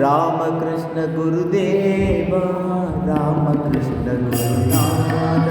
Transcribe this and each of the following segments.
रामकृष्ण गुरुदेव रामकृष्ण गुरुनाथ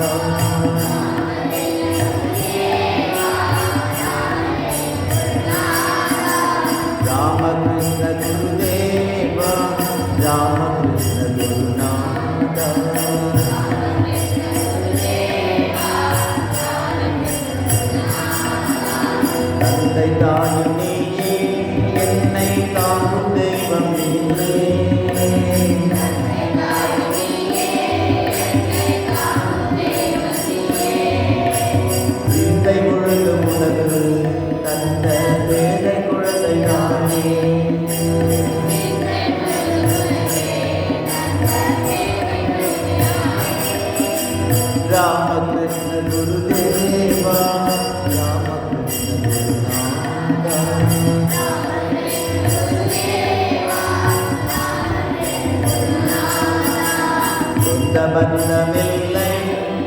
ராமகிருஷ்ண குருதேவா ராமகிருஷ்ண சொந்த பந்தமில்லை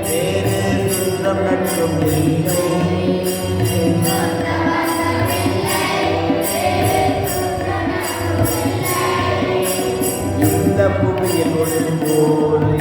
வேறு சுற்றம் நட்பும் இல்லை இந்த புவியில் ஒழுங்கோடு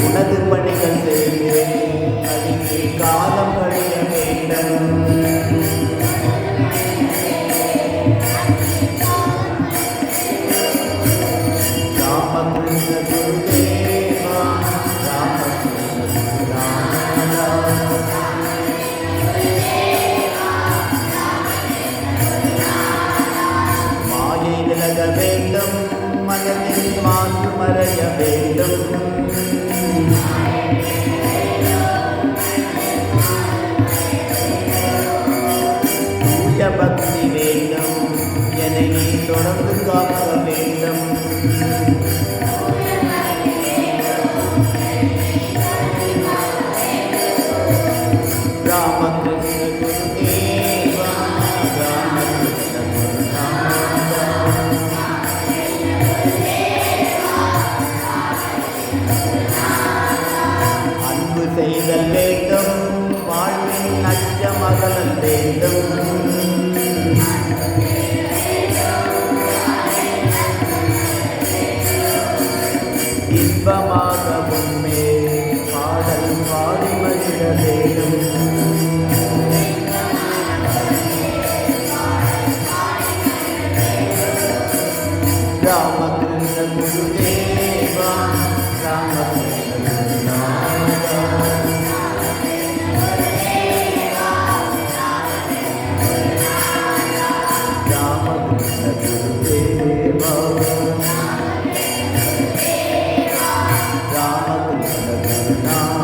உனது பணிகள் செய்கிறேன் அடிக்கி காலம் கழிய வேண்டும் ராமகிருஷ்ண குருதேவா ராமகிருஷ்ண குருநாதா மாயை விலக வேண்டும் மனதில் மாற்று மறைய வேண்டும் பக்தி வேண்டும். என்னை நீ தொடர்ந்து காக்க வேண்டும். அன்பு செய்தல் வேண்டும். வாழ்வின் அச்சமகலம் வேண்டும். Krishna Guru Nam